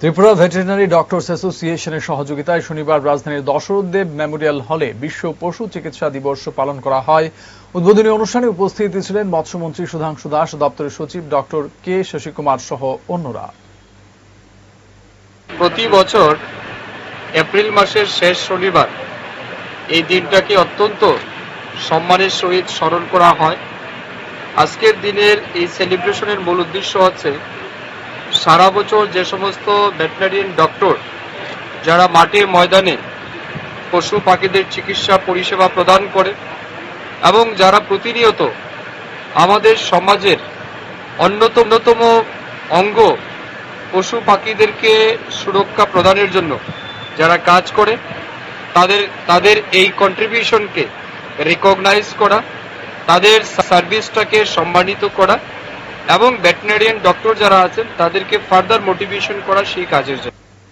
Tripura veterinary doctors অ্যাসোসিয়েশনের সহযোগিতায় শনিবার রাজধানীর দশরথদেব মেমোরিয়াল হলে বিশ্ব পশু চিকিৎসা দিবস পালন করা হয়। উদ্বোধনী অনুষ্ঠানে উপস্থিত ছিলেন মৎস্যমন্ত্রী সুধাংশু দাস, দপ্তরের সচিব ডক্টর কে শশীকুমার সহ অন্যরা। প্রতি বছর এপ্রিল মাসের শেষ শনিবার এই দিনটাকে অত্যন্ত সম্মানের সহিত স্মরণ করা হয়। আজকের দিনের এই সেলিব্রেশনের মূল উদ্দেশ্য হচ্ছে সারা বছর যে সমস্ত ভেটেনারিয়ান ডক্টর যারা মাঠে ময়দানে পশু পাখিদের চিকিৎসা পরিষেবা প্রদান করে এবং যারা প্রতিনিয়ত আমাদের সমাজের অন্যতম অঙ্গ পশু পাখিদেরকে সুরক্ষা প্রদানের জন্য যারা কাজ করে, তাদের তাদের এই কন্ট্রিবিউশনকে রেকগনাইজ করা, তাদের সার্ভিসটাকে সম্মানিত করা এবং ভেটেনারিয়ান ডক্টর যারা আছেন তাদেরকে ফার্দার মোটিভেশন করা সেই কাজের জন্য।